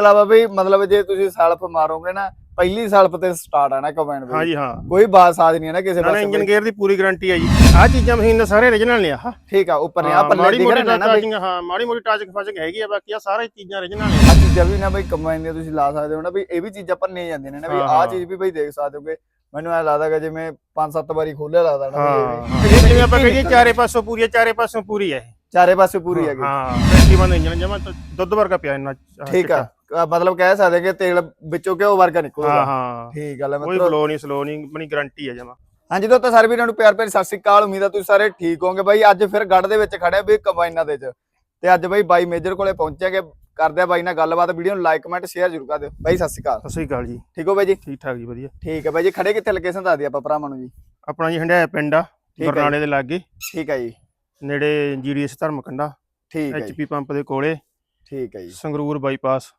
ਇਲਾਵਾ ਬਈ ਮਤਲਬ ਜੇ ਤੁਸੀਂ ਸਲਫ ਮਾਰੋਗੇ ਨਾ ਪਹਿਲੀ ਸਲਫ ਤੇ ਸਟਾਰਟ ਆ ਨਾ ਕੰਬਾਈਨ ਬਈ ਹਾਂਜੀ ਹਾਂ। ਕੋਈ ਬਾਤ ਸਾਜ ਨਹੀਂ ਹੈ ਨਾ ਕਿਸੇ ਨਾ ਨਾ ਪਾਸੇ ਇੰਜਨ। ਗੇਅਰ ਦੀ ਪੂਰੀ ਗਾਰੰਟੀ ਹੈ ਜੀ। ਆਹ ਚੀਜ਼ਾਂ ਮਸ਼ੀਨ ਦੇ ਸਾਰੇ origignal ਨੇ ਆਹ। ਠੀਕ ਆ ਉੱਪਰ ਨੇ। ਆ ਪੱਲੇ ਦਿਖ ਰਹੇ ਨੇ ਨਾ ਬਈ। ਟਾਚਿੰਗ ਹਾਂ ਮਾੜੀ ਮੋਟੀ ਟਾਚਿੰਗ ਫਾਚਿੰਗ ਹੈਗੀ ਆ ਬਾਕੀ ਆ ਸਾਰੀ ਚੀਜ਼ਾਂ origignal ਨੇ। ਆ ਚੀਜ਼ਾਂ ਵੀ ਨਾ ਬਈ ਕੰਬਾਈਨ ਦੀਆਂ ਤੁਸੀਂ ਲਾ ਸਕਦੇ ਹੋ ਨਾ ਬਈ ਇਹ ਵੀ ਚੀਜ਼ਾਂ ਭੰਨੀਆਂ ਜਾਂਦੀਆਂ ਨੇ ਨਾ ਬਈ। ਹਾਂ। ਚੀਜ਼ ਵੀ ਬਈ ਦੇਖ ਸਕਦੇ ਹੋਗੇ। ਮੈਨੂੰ ਐ ਲੱਗਦਾ ਕਿ ਜਿਵੇਂ 5-7 ਵਾਰੀ ਖੋਲਿਆ ਲੱਗਦਾ ਨਾ। ਜਿਵੇਂ ਆਪਾਂ ਕਹੀਏ ਚਾਰੇ ਪਾਸੋਂ ਪੂਰੀ ਹੈ ਚਾਰੇ ਪਾਸੋਂ ਪੂਰੀ ਹੈ। ਚਾਰੇ ਪਾਸੇ ਪੂਰੀ ਹੈਗੀ। ਹਾਂ 21 ਇੰਜਨ ਜਮਾ ਦੁੱਧ ਵਰਗਾ ਪਿਆ ਇੰਨਾ ਠੀਕ ਆ। ਮਤਲਬ ਕਹਿ ਸਕਦੇ ਕਿ ਤੇਲ ਵਿੱਚੋਂ ਘਿਓ ਵਰਗਾ ਹਾਂ ਨਿਕਲੂਗਾ। ਹਾਂ ਠੀਕ ਗੱਲ ਹੈ ਕੋਈ ਫਲੋ ਨਹੀਂ ਸਲੋ ਨਹੀਂ ਆਪਣੀ ਗਾਰੰਟੀ ਹੈ ਜਮਾ। ਹਾਂਜੀ ਦੋਸਤੋ ਸਾਰੇ ਵੀਰਾਂ ਨੂੰ ਪਿਆਰ ਭਰੀ ਸਤਿ ਸ੍ਰੀ ਅਕਾਲ। ਉਮੀਦ ਆ ਤੁਸੀਂ ਸਾਰੇ ਠੀਕ ਹੋਵੋਗੇ। ਬਾਈ ਅੱਜ ਫਿਰ ਗੜ ਦੇ ਵਿੱਚ ਖੜੇ ਵੀ ਕੰਬਾਈਨਾਂ ਦੇ ਚ ਤੇ ਅੱਜ ਬਾਈ ਬਾਈ ਮੇਜਰ ਕੋਲੇ ਪਹੁੰਚਿਆਗੇ ਕਰਦੇ ਆ ਬਾਈ ਨਾਲ ਗੱਲਬਾਤ ਵੀਡੀਓ ਨੂੰ ਲਾਈਕ ਕਮੈਂਟ ਸ਼ੇਅਰ ਜ਼ਰੂਰ ਕਰ ਦਿਓ। ਬਾਈ ਸਤਿ ਸ੍ਰੀ ਅਕਾਲ। ਸਤਿ ਸ੍ਰੀ ਅਕਾਲ ਜੀ। ਠੀਕ ਹੋ ਬਾਈ ਜੀ? ਠੀਕ ਠਾਕ ਜੀ ਵਧੀਆ। ਠੀਕ ਹੈ ਬਾਈ ਜੀ ਖੜੇ ਕਿੱਥੇ ਲੋਕੇਸ਼ਨ ਦੱਸ ਦਿਓ ਆਪਾਂ ਭਰਾਵਾਂ ਨੂੰ ਜੀ। ਆਪਣਾ ਜੀ ਹੰਡਿਆਇਆ ਪਿੰਡ ਆ ਹੈ ਜੀ। ਬਰਨਾਲੇ ਦੇ ਲਾਗੇ। ਠੀਕ ਹੈ ਜੀ। ਨੇੜੇ ਜੀਡੀਐਸ ਧਰਮਕੰਡਾ ਠੀਕ ਹੈ ਜੀ। ਐਚਪੀ ਪੰਪ ਦੇ ਕੋਲੇ। ਠੀਕ ਹੈ ਜੀ। ਸੰਗਰੂਰ ਬਾਈਪਾਸ।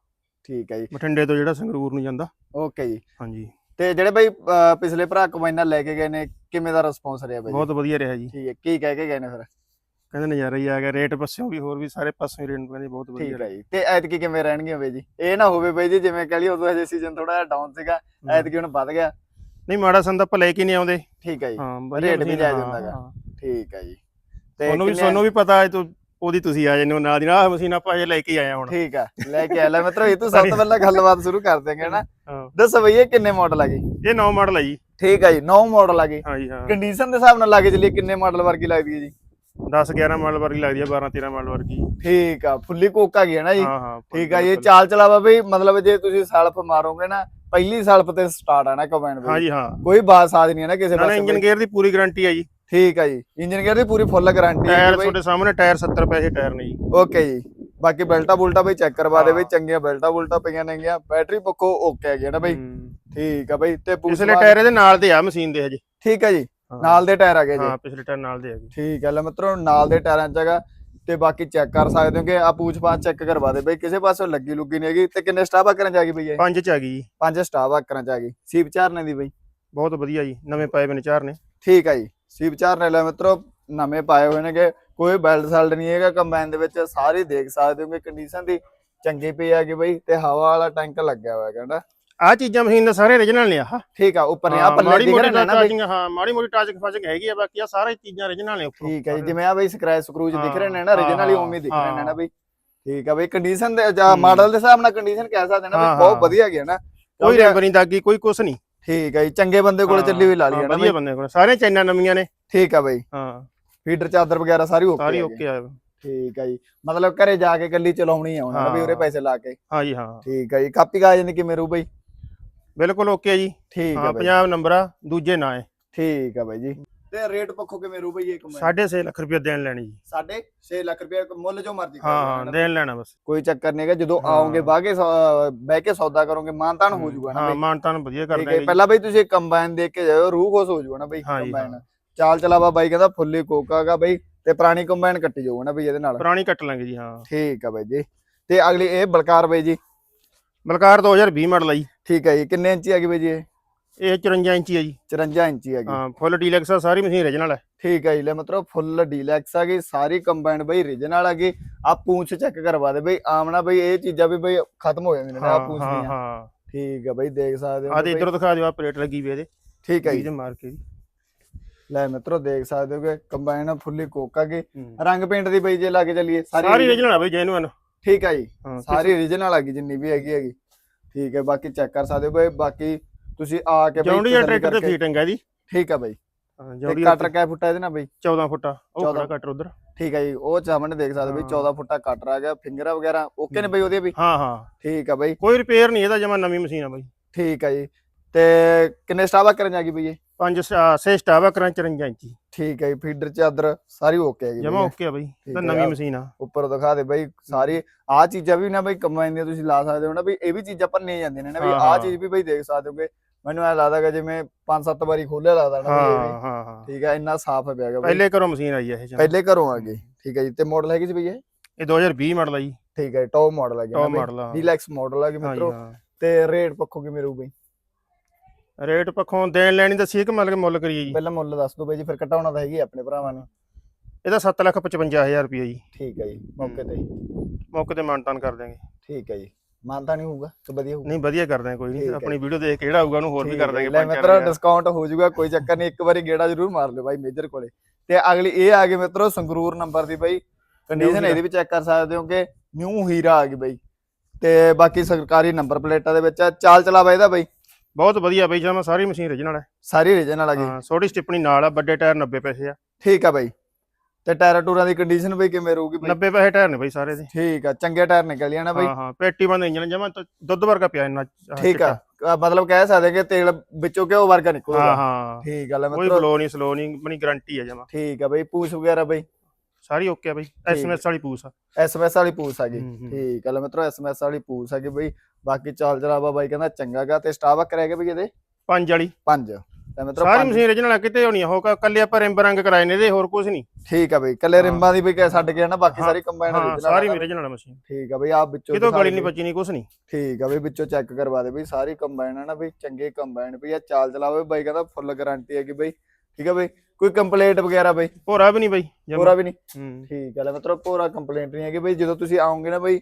ਠੀਕ ਹੈ ਜੀ। ਬਠਿੰਡੇ ਤੋਂ ਜਿਹੜਾ ਸੰਗਰੂਰ ਨੂੰ ਜਾਂਦਾ। ਓਕੇ ਜੀ। ਹਾਂਜੀ। ਤੇ ਜਿਹੜੇ ਬਾਈ ਪਿਛਲੇ ਭਰਾ ਕੰਬਾਈਨਾਂ ਲੈ ਕੇ ਗਏ ਨੇ ਕਿਵੇਂ ਦਾ ਰਿਸਪੌਂਸ ਰਿਹਾ ਬਾਈ? ਬਹੁਤ ਵਧੀਆ ਰਿਹਾ ਜੀ। ਠੀਕ ਹੈ ਕੀ ਕਹਿ ਕੇ ਗਏ ਨੇ ਫਿਰ? ਕਹਿੰਦੇ ਨਜ਼ਾਰਾ ਹੀ ਆ ਗਿਆ ਰੇਟ ਪਾਸਿਓਂ ਵੀ ਹੋਰ ਵੀ ਸਾਰੇ ਪਾਸਿਓਂ ਰੇਟ ਕਹਿੰਦੇ ਬਹੁਤ ਵਧੀਆ ਠੀਕ ਹੈ ਜੀ। ਤੇ ਐਤਕੀ ਕਿਵੇਂ ਰਹਿਣਗੀਆਂ ਬਾਈ ਜੀ? ਇਹ ਨਾ ਹੋਵੇ ਬਾਈ ਜੀ ਜਿਵੇਂ ਕਹ ਲਈ ਉਦੋਂ ਹਜੇ ਸੀਜ਼ਨ ਥੋੜਾ ਜਿਹਾ ਡਾਊਨ ਸੀਗਾ ਐਤਕੀ ਹੁਣ ਵੱਧ ਗਿਆ। ਨਹੀਂ ਮਾੜਾ ਸੰਦਾ ਆਪਾਂ ਲੈ ਕੇ ਨਹੀਂ ਆਉਂਦੇ। ਠੀਕ ਹੈ ਜੀ। ਹਾਂ ਰੇਟ ਵੀ ਜਾਇਜ਼ ਹਾਂ, ਹੁੰਦਾ ਗਾ। ਹਾਂ। ਠੀਕ ਹੈ ਜੀ। ਤੁਹਾਨੂੰ ਵੀ ਤੁਹਾਨੂੰ ਵੀ ਪਤਾ ਹੈ ਤੂੰ ਉਹਦੀ ਤੁਸੀਂ ਆ ਜਾਂਦੇ ਹੋ ਨਾਲ ਦੀ ਨਾਲ ਮਸ਼ੀਨ ਆਪਾਂ ਅਜੇ ਲੈ ਕੇ ਆਏ ਆ ਹੁਣ। ਠੀਕ ਆ ਲੈ ਕੇ ਆ ਲੈ। ਮਿੱਤਰੋ ਇਹ ਤੋਂ ਸਭ ਤੋਂ ਪਹਿਲਾਂ ਗੱਲਬਾਤ ਸ਼ੁਰੂ ਕਰ ਦੇਂਗੇ ਨਾ ਹਾਂ। ਦੱਸੋ ਬਈ ਇਹ ਕਿੰਨੇ ਮਾਡਲ ਆ ਗਏ? ਇਹ ਨੌ ਮਾਡਲ ਹੈ ਜੀ। ਠੀਕ ਆ ਜੀ 9 ਮਾਡਲ ਆ ਗਏ। ਹਾਂਜੀ ਹਾਂ। ਕੰਡੀਸ਼ਨ ਦੇ ਹਿਸਾਬ ਨਾਲ ਲੱਗੇ ਚੱਲੀਏ ਕਿੰਨੇ ਮਾਡਲ ਵਰਗੀ ਲੱਗਦੀ ਹੈ ਜੀ? 10 11 ਮਾਡਲ ਵਰਗੀ ਲੱਗਦੀ ਹੈ 12 13 ਮਾਡਲ ਵਰਗੀ। ਠੀਕ ਆ ਫੁੱਲੀ ਕੋਕ ਆ ਗਈ ਹੈ ਨਾ ਜੀ? ਹਾਂ ਹਾਂ ਠੀਕ ਆ ਜੀ ਇਹ ਚਾਲ ਚਲਾਵਾ ਬਈ ਮਤਲਬ ਜੇ ਤੁਸੀਂ ਸਲਫ ਮਾਰੋਗੇ ਨਾ ਪਹਿਲੀ ਸਲਫ ਤੇ ਸਟਾਰਟ ਆ ਨਾ ਕੰਬਾਈਨ ਬਈ। ਹਾਂ ਕੋਈ ਬਾਤ ਸਾਜ ਨਹੀਂ ਹੈ ਨਾ ਕਿਸੇ ਨਾ ਨਾ ਪਾਸੇ ਇੰਜਨ। ਗੇਅਰ ਦੀ ਪੂਰੀ ਗਾਰੰਟੀ ਹੈ ਜੀ। ਠੀਕ ਆ ਜੀ। ਇੰਜਨ ਗੇਅਰ ਦੀ ਪੂਰੀ ਫੁੱਲ ਗਾਰੰਟੀ ਹੈ ਟਾਇਰ ਤੁਹਾਡੇ ਸਾਹਮਣੇ ਟਾਇਰ 70 ਪੈਸੇ ਟਾਇਰ ਨੇ ਜੀ। ਓਕੇ ਜੀ। ਬਾਕੀ ਬੈਲਟਾ ਬੁਲਟਾ ਬਈ ਚੈੱਕ ਕਰਵਾ ਦੇ ਬਈ। ਚੰਗੀਆਂ ਬੈਲਟਾ ਬੁਲਟਾ ਪਈਆਂ ਨੇਗੀਆਂ ਬੈਟਰੀ ਪੱਖੋਂ ਓਕੇ ਹੈਗੀ ਨਾ ਬਈ। ਠੀਕ ਆ ਬਈ ਤੇ ਪਿਛਲੇ ਟਾਇਰ ਇਹਦੇ ਨਾਲ ਦੇ ਆ ਮਸ਼ੀਨ ਦੇ ਹਜੇ। ਠੀਕ ਆ ਜੀ। ਨਾਲ ਦੇ ਟਾਇਰ ਆ ਗਏ ਜੀ। ਹਾਂ ਪਿਛਲੇ ਟਾਇਰ ਨਾਲ ਦੇ ਆ ਜੀ ਠੀਕ ਹੈ ਲੈ ਮਿੱਤਰੋ ਨਾਲ ਦੇ ਟਾਇਰਾਂ ਚ ਹੈਗਾ। ਤੇ ਬਾਕੀ ਚੈੱਕ ਕਰ ਸਕਦੇ ਹੋ ਕਿ ਆ ਪੂਛ ਪਾਛ ਚੈੱਕ ਕਰਵਾ ਦੇ ਬਈ। ਕਿਸੇ ਪਾਸੋਂ ਲੱਗੀ ਲੁੱਗੀ ਨਹੀਂ ਹੈਗੀ। ਤੇ ਕਿੰਨੇ ਸਟਾਫ ਆਕਰਾਂ ਚ ਆ ਗਈ ਬਈ ਇਹ? ਪੰਜ ਚ ਆ ਗਈ ਜੀ। ਪੰਜ ਸਟਾਫ ਆਕਰਾਂ ਚ ਆ ਗਈ। ਸੀਪ ਚਾਰਨੇ ਦੀ ਬਈ। ਬਹੁਤ ਵਧੀਆ ਜੀ। ਨਵੇਂ ਪਾਏ ਬਨੇ ਚਾਰ ਨੇ। ਠੀਕ ਆ ਜੀ। ਸੀਪ ਚਾਰਨੇ ਲੈ ਮਿੱਤਰੋ ਨਵੇਂ ਪਾਏ ਹੋਏ ਨੇਗੇ। ਕੋਈ ਬੈਲਟ ਸੈਲਟ ਨਹੀਂ ਹੈਗਾ ਕੰਬਾਈਨ ਦੇ ਵਿੱਚ ਸਾਰੇ ਦੇਖ ਸਕਦੇ ਹੋਗੇ ਕੰਡੀਸ਼ਨ ਦੀ। ਚੰਗੀ ਪਈ ਹੈਗੀ ਬਈ ਤੇ ਹਵਾ ਵਾਲਾ ਟੈਂਕ ਲੱਗਿਆ ਹੋਇਆ ਕਹਿੰਦਾ। ਆਹ ਚੀਜ਼ਾਂ ਮਸ਼ੀਨ ਦੇ ਸਾਰੇ origignal ਨੇ ਆਹ। ਠੀਕ ਆ ਉੱਪਰ ਨੇ ਆ ਪੱਲੇ ਦਿਖ ਰਹੇ ਨੇ ਨਾ ਬਈ। ਟਾਚਿੰਗ ਹਾਂ ਮਾੜੀ ਮੋਟੀ ਟਾਚਿੰਗ ਫਾਚਿੰਗ ਹੈਗੀ ਆ ਬਾਕੀ ਆ ਸਾਰੀ ਚੀਜ਼ਾਂ origignal ਨੇ ਉੱਪਰੋਂ। ਠੀਕ ਹੈ ਜੀ ਜਿਵੇਂ ਆ ਬਈ ਸਕ੍ਰੈਚ ਸਕਰੂਜ ਦਿਖ ਰਹੇ ਨੇ ਨਾ origignal ਹੀ ਉਵੇਂ ਦਿਖ ਰਹੇ ਨੇ ਨਾ। ਬਈ। ਠੀਕ ਆ ਬਈ ਕੰਡੀਸ਼ਨ ਦੇ ਜਾਂ। ਮਾਡਲ ਦੇ ਹਿਸਾਬ ਨਾਲ ਕੰਡੀਸ਼ਨ ਕਹਿ ਸਕਦੇ ਨਾ ਬਈ ਬਹੁਤ। ਵਧੀਆ ਹੈ ਨਾ। ਕੋਈ ਕਿਉਂਕਿ- ਰੰਗ ਨਹੀਂ ਦਾਗੀ ਕੋਈ ਕੁਛ ਨਹੀਂ। ਠੀਕ ਹੈ ਜੀ ਚੰਗੇ ਬੰਦੇ ਕੋਲ ਹਾਂ, ਚੱਲੀ ਹੋਈ ਲਾ ਲਈ ਹਾਂ, ਹੈ ਨਾ ਵਧੀਆ ਬਈ? ਬੰਦੇ ਕੋਲ। ਸਾਰੇ ਚੈਨਾਂ ਨਵੀਆਂ ਨੇ। ਠੀਕ ਆ ਬਈ। ਹਾਂ। ਫੀਡਰ ਚਾਦਰ ਵਗੈਰਾ ਸਾਰੀ ਓਕੇ ਸਾਰੀ ਓਕੇ ਆ। ਠੀਕ ਆ ਜੀ। ਮਤਲਬ ਘਰੇ ਜਾ ਕੇ ਕੱਲੀ ਚਲਾਉਣੀ ਆ ਉਹਨਾਂ ਵੀ ਹਾਂ। ਉਰੇ ਪੈਸੇ ਲਾ ਕੇ। ਹਾਂ ਜੀ ਹਾਂ। ਠੀਕ ਆ ਜੀ। ਕਾਪੀ ਕਾਗਜ਼ ਨੇ ਕਿਵੇਂ ਰੂ ਬਈ ਬਿਲਕੁਲ ਓਕੇ ਜੀ। ਠੀਕ ਆ ਹਾਂ ਪੰਜਾਬ ਨੰਬਰ ਆ ਦੂਜੇ ਨਾਂ ਹੈ ਠੀਕ ਆ ਬਾਈ ਜੀ। ਤੇ ਰੇਟ ਪੱਖੋਂ ਕਿਵੇਂ ਰੂ ਬਈ ਇਹ ਕਮਾਈ 6.5 ਲੱਖ ਰੁਪਏ ਦੇਣ ਲੈਣੀ ਜੀ। ਸਾਢੇ 6 ਲੱਖ ਰੁਪਏ ਮੁੱਲ ਜੋ ਮਰਜ਼ੀ ਹਾਂ ਹਾਂ ਦੇਣ ਲੈਣਾ ਬਸ। ਕੋਈ ਚੱਕਰ ਨਹੀਂਗਾ ਜਦੋਂ। ਆਓਗੇ ਬਾਗੇ ਬਹਿ ਕੇ ਸੌਦਾ ਕਰੋਗੇ ਮਾਨਤਾਨ ਹੋ ਜਾਊਗਾ ਨਾ ਹਾਂ ਮਾਨਤਾਨ ਵਧੀਆ ਕਰ ਦਾਂਗੇ। ਪਹਿਲਾਂ ਬਈ ਤੁਸੀਂ ਕੰਬਾਈਨ ਦੇਖ ਕੇ ਜਾਓ ਰੂਹ ਖੁਸ਼ ਹੋ ਜਾਊਗਾ ਨਾ ਬਈ ਕੰਬਾਈਨ। ਚਾਲ ਚਲਾਵਾ ਬਾਈ ਕਹਿੰਦਾ ਫੁੱਲੀ ਕੋਕਾਗਾ ਬਈ ਤੇ ਪੁਰਾਣੀ ਕੰਬਾਈਨ ਕੱਟੀ ਜਾਊਗਾ ਨਾ ਬਈ ਇਹਦੇ ਨਾਲ। ਪੁਰਾਣੀ ਕੱਟ ਲਾਂਗੇ ਜੀ ਹਾਂ। ਠੀਕ ਆ ਬਾਈ ਜੀ। ਤੇ ਅਗਲੀ ਇਹ ਬਲਕਾਰ ਬਾਈ ਜੀ। ਬਲਕਾਰ 2020 ਮਾਡਲ ਆ ਜੀ। ਠੀਕ ਹੈ ਜੀ ਕਿੰਨੇ ਇੰਚੀ ਹੈਗੀ ਬਾਈ ਜੀ ਇਹ? ਇਹ 54 ਇੰਚੀ ਆ ਜੀ। 54 ਇੰਚੀ ਹੈਗੀ ਹਾਂ ਫੁੱਲ ਡੀਲੈਕਸ ਆ ਸਾਰੀ ਮਸ਼ੀਨ origignal ਹੈ ਠੀਕ ਹੈ ਜੀ ਲੈ ਮਤਲਬ ਫੁੱਲ ਡੀਲੈਕਸ ਹੈਗੀ ਸਾਰੀ ਕੰਬਾਈਨ ਬਈ ਰੀਜਨਲ ਹੈਗੀ ਆ ਪੂੰਛ ਚੈੱਕ ਕਰਵਾ ਦੇ ਬਈ ਆਮਣਾ ਬਈ ਇਹ ਚੀਜ਼ਾਂ ਵੀ ਬਈ ਖਤਮ ਹੋ ਜਾਂਦੀਆਂ ਨੇ ਆ ਹਾਂ ਪੂੰਛ ਹਾਂ ਦੀਆਂ। ਹਾਂ। ਠੀਕ ਹੈ ਬਈ ਦੇਖ ਸਕਦੇ ਹੋ ਆ ਤੇ ਬਈ। ਇਧਰੋਂ ਦਿਖਾ ਦਿਓ ਆ ਪਲੇਟ ਲੱਗੀ ਵੀ ਇਹਦੇ। ਠੀਕ ਹੈ ਜੀ। ਮਾਰ ਕੇ ਜੀ। ਲੈ ਮਿੱਤਰੋ ਦੇਖ ਸਕਦੇ ਹੋ ਕਿ ਕੰਬਾਈਨ ਫੁੱਲੀ ਕੋਕ ਹੂੰ। ਰੰਗ ਪੇਂਟ ਦੀ ਬਈ ਜੇ ਲਾ ਕੇ ਚੱਲੀਏ ਸਾਰੀ origignal ਆ ਬਈ ਜੈਨੂਨ ਠੀਕ ਹੈ ਜੀ। ਹਾਂ ਸਾਰੀ ਓਰੀਜਨਲ ਹੈਗੀ ਜਿੰਨੀ ਵੀ ਹੈਗੀ ਹੈਗੀ। ਠੀਕ ਹੈ ਬਾਕੀ ਚੈੱਕ ਕਰ ਸਕਦੇ ਹੋ ਬਈ ਬਾਕੀ ਤੁਸੀਂ ਆ ਕੇ ਬਈ ਜੌਂਡੀ ਤਸੱਲੀ ਟਰੈਕਟਰ ਤੇ ਕਰਕੇ- ਫੀਟਿੰਗ ਹੈ ਜੀ। ਠੀਕ ਹੈ ਬਈ। ਤੇ ਜੌਂਡੀ ਕਟਰ ਕੈ ਫੁੱਟਾ ਇਹਦੇ ਨਾਲ ਬਈ। 14 ਫੁੱਟ ਆ ਉਹ 14 ਖੜਾ ਕਟਰ ਉਧਰ? ਠੀਕ ਹੈ ਜੀ ਉਹ ਸਾਹਮਣੇ ਦੇਖ ਸਕਦੇ ਬਈ ਹਾਂ। 14 ਫੁੱਟਾ ਕਟਰ ਆ ਗਿਆ ਫਿੰਗਰਾਂ ਵਗੈਰਾ ਓਕੇ ਨੇ ਬਈ ਉਹਦੇ ਵੀ? ਹਾਂ ਹਾਂ। ਠੀਕ ਹੈ ਬਈ। ਕੋਈ ਰਿਪੇਅਰ ਨਹੀਂ ਇਹਦਾ ਜਮਾ ਨਵੀਂ ਮਸ਼ੀਨ ਆ ਬਈ। ਠੀਕ ਹੈ ਜੀ। ਤੇ ਕਿੰਨੇ ਸਟਾਵਾ ਕਰਨ ਜਾਗੀ ਬਈ ਇਹ? ਪੰਜ ਸ- ਸਟਾਵਾ ਕਰਾਂ 54 ਇੰਚੀ। ਠੀਕ ਹੈ ਜੀ ਫੀਡਰ ਚਾਦਰ ਸਾਰੀ ਓਕੇ ਹੈਗੀ ਜਮਾ ਬਈ। ਓਕੇ ਆ ਬਈ ਇਹ ਤਾਂ ਨਵੀਂ ਆ- ਮਸ਼ੀਨ ਆ। ਉੱਪਰ ਦਿਖਾ ਦੇ ਬਈ ਸਾਰੀ ਆਹ ਚੀਜ਼ਾਂ ਵੀ ਨਾ ਬਈ ਕੰਬਾਈਨ ਦੀਆਂ ਤੁਸੀਂ ਲਾ ਸਕਦੇ ਹੋ ਨਾ ਬਈ ਇਹ ਵੀ ਚੀਜ਼ਾਂ ਭੰਨੀਆਂ ਜਾਂਦੀਆਂ ਨੇ ਨਾ ਬਈ ਹਾਂ, ਹਾਂ। ਚੀਜ਼ ਵੀ ਬਈ ਦੇਖ ਸਕਦੇ ਹੋਗੇ। ਮੈਨੂੰ ਐ ਲੱਗਦਾ ਕਿ ਜਿਵੇਂ 5-7 ਵਾਰੀ ਖੋਲਿਆ ਲੱਗਦਾ ਨਾ। ਹਾਂ ਹਾਂ ਹਾਂ। ਠੀਕ ਹੈ ਇੰਨਾ ਸਾਫ਼ ਹੈ ਪਿਆਗਾ ਬਈ। ਪਹਿਲੇ ਘਰੋਂ ਮਸ਼ੀਨ ਆਈ ਆ ਇਹ। ਪਹਿਲੇ ਘਰੋਂ ਆ ਗਏ ਠੀਕ ਹੈ ਜੀ ਤੇ ਮਾਡਲ ਹੈਗੀ ਸੀ ਬਈ ਇਹ? ਇਹ 2020 ਮਾਡਲ ਆ ਜੀ। ਠੀਕ ਹੈ ਟੌਪ ਮਾਡਲ ਹੈਗੀ ਟੌਪ ਮਾਡਲ ਆ ਡੀਲੈਕਸ ਮਾਡਲ ਹਾਂ ਜੀ ਮਿੱਤਰੋ। ਹਾਂ। ਤੇ ਰੇਟ ਪੱਖੋਂ ਕਿਵੇਂ ਰਹੂ ਬਈ? ਰੇਟ ਪੱਖੋਂ ਦੇਣ ਲੈਣੀ ਦੱਸੀਏ ਕਿ ਮਤਲਬ ਮੁੱਲ ਕਰੀਏ ਜੀ। ਪਹਿਲਾਂ ਮੁੱਲ ਦੱਸ ਦਿਓ ਬਈ ਜੀ ਫਿਰ ਘਟਾਉਣਾ ਤਾਂ ਹੈਗੀ ਆਪਣੇ ਭਰਾਵਾਂ ਨੇ। ਇਹਦਾ 755000 ਰੁਪਏ ਜੀ। ਠੀਕ ਹੈ ਜੀ ਮੌਕੇ ਤੇ। ਮੌਕੇ ਤੇ ਮਾਨਤਾਨ ਕਰ ਦਿਆਂਗੇ। ਠੀਕ ਹੈ ਜੀ। ਮਾਨਤਾ ਨਹੀਂ ਹੋਊਗਾ ਤੇ ਵਧੀਆ ਹੋਊਗਾ। ਨਹੀਂ ਵਧੀਆ ਕਰਦੇ ਆ ਕੋਈ ਠੀਕ ਨਹੀਂ ਹੈ। ਆਪਣੀ ਵੀਡੀਓ ਦੇਖ ਕੇ ਜਿਹੜਾ ਆਊਗਾ ਉਹਨੂੰ ਹੋਰ ਵੀ ਕਰ ਦਾਂਗੇ ਲੈ ਪੰਜ ਚਾਰ ਮਿੱਤਰੋ ਹਜ਼ਾਰ। ਡਿਸਕਾਊਂਟ ਹੋ ਜਾਊਗਾ ਕੋਈ ਚੱਕਰ ਨਹੀਂ ਇੱਕ ਵਾਰੀ ਗੇੜਾ ਜ਼ਰੂਰ ਮਾਰ ਲਿਓ ਬਾਈ ਮੇਜਰ ਕੋਲੇ। ਤੇ ਅਗਲੀ ਇਹ ਆ ਗਈ ਮਿੱਤਰੋ ਸੰਗਰੂਰ ਨੰਬਰ ਦੀ ਬਾਈ। ਕੰਡੀਸ਼ਨ ਹੀਰਾ। ਇਹਦੀ ਵੀ ਚੈੱਕ ਕਰ ਸਕਦੇ ਹੋ ਕਿ ਨਿਊ ਹੀਰਾ ਆ ਗਈ ਬਾਈ। ਤੇ ਬਾਕੀ ਸਰਕਾਰੀ ਨੰਬਰ ਪਲੇਟਾਂ ਦੇ ਵਿੱਚ ਆ। ਚਾਲ ਚਲਾਵਾ ਇਹਦਾ ਬਾਈ। ਬਹੁਤ ਵਧੀਆ ਬਈ ਜਮਾ ਸਾਰੀ ਮਸ਼ੀਨ ਰੀਜਨਲ ਹੈ। ਸਾਰੀ ਰੀਜਨਲ ਆ ਗਈ। ਹਾਂ ਛੋਟੀ ਸਟਿਪਣੀ ਨਾਲ ਆ ਵੱਡੇ ਟਾਇਰ 90 ਪੈਸੇ ਆ। ਠੀਕ ਆ ਬਾਈ। ਤੇ ਟਾਇਰ ਟੂਰਾਂ ਦੀ ਕੰਡੀਸ਼ਨ ਬਈ ਕਿਵੇਂ ਰਹੂਗੀ ਬਾਈ? 90 ਪੈਸੇ ਟਾਇਰ ਨੇ ਬਈ ਸਾਰੇ ਦੇ। ਠੀਕ ਆ ਚੰਗੇ ਟਾਇਰ ਨਿਕਲ ਨਾ ਬਾਈ। ਹਾਂ ਹਾਂ ਪੇਟੀ ਬੰਦ ਇੰਜਨ ਜਮਾ ਦੁੱਧ ਵਰਗਾ ਪਿਆ ਇੰਨਾ ਠੀਕ ਆ ਮਤਲਬ ਕਹਿ ਸਕਦੇ ਕਿ ਤੇਲ ਵਿੱਚੋਂ ਘਿਓ ਵਰਗਾ ਹਾਂ ਨਿਕਲੂਗਾ। ਹਾਂ ਠੀਕ ਆ ਲੈ ਕੋਈ ਫਲੋ ਨਹੀਂ ਸਲੋ ਨਹੀਂ ਬਣੀ ਗਾਰੰਟੀ ਆ ਜਮਾ। ਠੀਕ ਆ ਬਾਈ ਪੂਛ ਵਗੈਰਾ ਬਾਈ। ਸਾਰੀ ਓਕੇ ਆ ਬਈ ਐਸਐਮਐਸ ਵਾਲੀ ਪੂਸ ਆ। ਐਸਐਮਐਸ ਵਾਲੀ ਪੂਛ ਆ ਗਈ। ਹੂੰ, ਹੂੰ। ਠੀਕ ਆ ਲੈ ਮਿੱਤਰੋ ਐਸਐਮਐਸ ਵਾਲੀ ਪੂਛ ਆ ਗਈ ਬਾਈ। ਬਾਕੀ ਚਾਲ ਚਲਾਵਾ ਬਾਈ ਕਹਿੰਦਾ ਚੰਗਾ ਗਾ ਤੇ ਸਟਾਫ ਕਰਿਆ ਗਿਆ ਬਈ ਇਹਦੇ? ਪੰਜ ਵਾਲੀ। ਪੰਜ। ਤੇ ਮਿੱਤਰੋ ਸਾਰੀ ਪੰਜ ਮਸ਼ੀਨ ਰੀਜਨਲ ਆ ਕਿਤੇ ਹੋਣੀ ਹੋ ਕੱਲੇ ਆਪਾਂ ਰਿੰਬ ਰੰਗ ਕਰਾਏ ਨੇ ਇਹਦੇ ਹੋਰ ਕੁਝ ਨਹੀਂ ਠੀਕ ਆ ਬਈ ਕੱਲੇ। ਰਿੰਬਾਂ ਦੀ ਵੀ ਕਹਿ ਛੱਡ ਕੇ ਨਾ ਬਾਕੀ ਹਾਂ, ਸਾਰੀ ਕੰਬਾਈਨ ਹਾਂ ਸਾਰੀ ਰੀਜਨਲ ਮਸ਼ੀਨ ਠੀਕ ਆ ਬਈ ਆਪ ਵਿੱਚੋਂ ਕਿਤੋਂ ਗਲੀ ਨਹੀਂ। ਬੱਚੀ ਨਹੀਂ ਕੁਝ ਨਹੀਂ ਠੀਕ ਆ ਬਈ ਵਿੱਚੋਂ ਚੈੱਕ ਕਰਵਾ ਦੇ ਬਈ ਸਾਰੀ ਕੰਬਾਈਨ ਹੈ ਨਾ ਬਈ ਚੰਗੇ ਕੰਬਾਈਨ ਵੀ ਆ ਚਾਲ ਚਲਾਵੇ ਬਾਈ ਕਹਿੰਦਾ ਫੁੱਲ ਗਾਰੰਟੀ ਹੈ ਕਿ ਬਈ ਠੀਕ ਆ ਬਈ ਕੋਈ ਕੰਪਲੇਂਟ ਵਗੈਰਾ ਬਈ ਭੋਰਾ ਵੀ ਨਹੀਂ ਬਈ ਜਮਾਂ। ਵੀ ਨਹੀਂ ਹੂੰ ਠੀਕ ਆ ਲੈ ਮਤਲਬ ਪੂਰਾ ਕੰਪਲੇਂਟ ਨਹੀਂ ਹੈਗੀ ਬਈ ਜਦੋਂ ਤੁਸੀਂ ਆਓਗੇ ਨਾ ਬਈ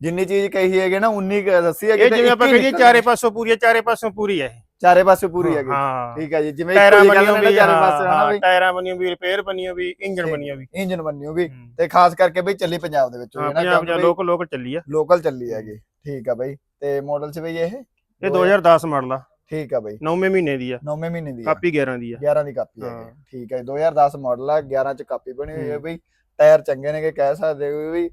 ਜਿੰਨੀ ਚੀਜ਼ ਕਹੀ ਹੈਗੀ ਨਾ ਉਨੀ ਕੁ ਦੱਸੀ ਹੈਗੀ ਇਹ ਤੇ ਜਿਵੇਂ ਇੱਕ ਆਪਾਂ ਕਹੀਏ ਨਿਕਲਣੀ। ਚਾਰੇ ਪਾਸੋਂ ਪੂਰੀ ਹੈ ਚਾਰੇ ਪਾਸੋਂ ਪੂਰੀ ਹੈ ਇਹ। ਚਾਰੇ ਪਾਸੇ ਪੂਰੀ ਹੈਗੀ। ਹਾਂ। ਠੀਕ ਆ ਜੀ ਜਿਵੇਂ ਟਾਇਰਾਂ ਬਣੀਆਂ ਵੀ ਚਾਰੇ ਪਾਸੇ ਹਨਾ ਹਾਂ ਬਈ ਟਾਇਰਾਂ ਬਣੀਆਂ ਵੀ ਰਿਪੇਅਰ ਬਣੀਆਂ ਵੀ ਇੰਜਨ। ਬਣੀਆਂ ਵੀ ਇੰਜਨ ਬੰਨਿਓ ਵੀ ਹੂੰ। ਤੇ ਖਾਸ ਕਰਕੇ ਬਈ ਚੱਲੀ ਪੰਜਾਬ ਦੇ ਵਿੱਚ ਹਾਂ ਹੈ ਪੰਜਾਬ ਜਾਂ ਕਿਉਂਕਿ ਲੋਕ ਲੋਕ ਚੱਲੀ ਆ। ਲੋਕਲ ਚੱਲੀ ਹੈਗੀ। ਠੀਕ ਆ ਬਈ। ਤੇ ਮਾਡਲ ਚ ਬਈ ਇਹ? ਇਹ 2010 ਮਾਡਲ ਆ। ਠੀਕ ਆ ਬਈ। 9ਵੇਂ ਮਹੀਨੇ ਦੀ ਆ। 9ਵੇਂ ਮਹੀਨੇ ਦੀ ਕਾਪੀ 11 ਦੀ ਆ। 11 ਦੀ ਕਾਪੀ ਹੈ। ਹਾਂ। ਠੀਕ ਹੈ ਜੀ, 2010 ਮਾਡਲ ਆ 11 ਚ ਕਾਪੀ ਬਣੀ ਹੋਈ ਹੈ ਹੂੰ। ਬਈ। ਟਾਇਰ ਚੰਗੇ ਨੇ ਕਿ ਕਹਿ ਸਕਦੇ ਹੋ ਵੀ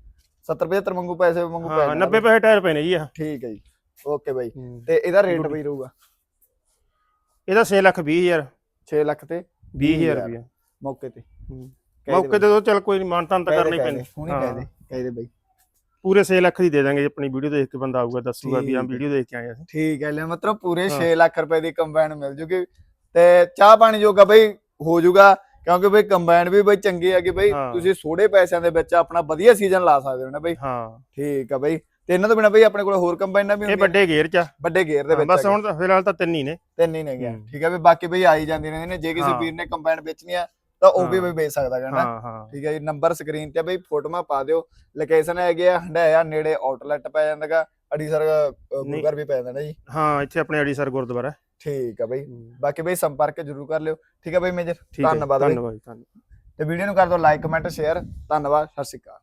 70 75 ਵਾਂਗੂ ਪੈਸੇ ਵਾਂਗੂ ਪੈ ਹਾਂ ਜਾਣਾ 90 ਪੈਸੇ ਟਾਇਰ ਪਏ ਨੇ ਜੀ ਆ। ਠੀਕ ਹੈ ਜੀ। ਓਕੇ ਬਾਈ। ਤੇ ਇਹਦਾ ਰੇਟ. ਬਈ ਰਹੂਗਾ? ਇਹਦਾ 6 ਲੱਖ 20 ਹਜ਼ਾਰ। 6 ਲੱਖ ਤੇ 20 ਹਜ਼ਾਰ। ਹਜ਼ਾਰ। ਰੁਪਇਆ ਮੌਕੇ ਤੇ। ਦੇ ਮੌਕੇ ਤੇ ਤਾਂ ਚੱਲ ਕੋਈ ਨਹੀਂ ਮਾਨਤਾਨ ਤਾਂ ਦੇ, ਕਰਨੀ ਪੈਣੀ। ਦੇ, ਹੁਣੀ ਕਹਿ ਦੇ ਕਹਿ ਦੇ ਬਾਈ। ਪੂਰੇ 6 ਲੱਖ ਦੀ ਦੇ ਦਾਂਗੇ ਜੇ ਆਪਣੀ ਵੀਡੀਓ ਦੇਖ ਕੇ ਬੰਦਾ ਆਊਗਾ ਦੱਸੂਗਾ ਵੀ ਆ। ਵੀਡੀਓ ਦੇਖ ਕੇ ਆਏ ਅਸੀਂ। ਠੀਕ ਹੈ ਲੈ ਮਤਲਬ ਪੂਰੇ ਹਾਂ। 6 ਲੱਖ ਰੁਪਏ ਦੀ ਕੰਬਾਈਨ ਮਿਲ ਜੂਗੀ। ਤੇ ਚਾਹ ਪਾਣੀ ਜੋਗਾ ਬਈ ਹੋ ਜੂਗਾ ਕਿਉਂਕਿ ਬਈ ਕੰਬਾਈਨ ਵੀ ਬਈ ਚੰਗੀ ਹੈਗੀ ਬਈ। ਤੁਸੀਂ ਥੋੜੇ ਪੈਸਿਆਂ ਦੇ ਵਿੱਚ ਆਪਣਾ ਵਧੀਆ ਸੀਜ਼ਨ ਲਾ ਸਕਦੇ ਹੋ ਨਾ ਬਈ। ਹਾਂ। ਠੀਕ ਆ ਬਈ। ਤੇ ਇਹਨਾਂ ਤੋਂ ਬਿਨਾ ਬਈ ਆਪਣੇ ਕੋਲ ਹੋਰ ਕੰਬਾਈਨਾਂ ਵੀ ਇਹ ਹੁੰਦੀਆਂ। ਵੱਡੇ ਗੇਅਰ ਚ ਆ। ਵੱਡੇ ਗੇਅਰ ਦੇ ਵਿੱਚ ਬਸ। ਹੁਣ ਤਾਂ ਫਿਲਹਾਲ ਤਾਂ ਤਿੰਨ ਹੀ ਨੇ। ਤਿੰਨ ਹੀ ਨੇ ਗਿਆ। ਠੀਕ ਹੈ ਵੀ ਬਾਕੀ ਬਈ ਆਈ ਜਾਂਦੇ ਨੇ ਨੇ ਜੇ ਕਿਸੇ ਹਾਂ। ਵੀਰ ਨੇ ਕੰਬਾਈਨ ਵੇਚਣੀ ਆ ਤਾਂ ਉਹ ਵੀ ਹਾਂ। ਬਈ ਵੇਚ ਸਕਦਾ ਹੈ ਨਾ? ਹਾਂ ਹਾਂ। ਠੀਕ ਹੈ ਜੀ ਨੰਬਰ ਸਕਰੀਨ ਤੇ ਆ ਬਈ ਫੋਟੋਆਂ ਪਾ ਦਿਓ। ਲੋਕੇਸ਼ਨ ਹੈਗੀ ਆ ਹੰਡਾਇਆ ਨੇੜੇ ਆਊਟਲੈਟ ਪੈ ਜਾਂਦਾਗਾ ਅੜੀਸਰ ਗੁਰਗਰ ਵੀ ਪੈ ਜਾਂਦਾ ਜੀ। ਹਾਂ ਇੱਥੇ ਆਪਣੇ ਅੜੀਸਰ ਗੁਰਦੁਆਰਾ। ਹੈ। ਠੀਕ ਆ ਬਈ। ਬਾਕੀ ਬਈ ਸੰਪਰਕ ਜ਼ਰੂਰ ਕਰ ਲਿਓ। ਠੀਕ ਹੈ ਬਈ ਮੇਜਰ। ਠੀਕ ਹੈ ਜੀ, ਧੰਨਵਾਦ ਬਈ। ਧੰਨਵਾਦ ਧੰਨਵਾਦ। ਤੇ ਵੀਡੀਓ ਨੂੰ ਕਰ ਦਿਓ ਲਾਈਕ ਕਮੈਂਟ ਸ਼ੇਅਰ। ਧੰਨਵਾਦ ਸਤਿ ਸ਼੍ਰੀ ਅਕਾਲ।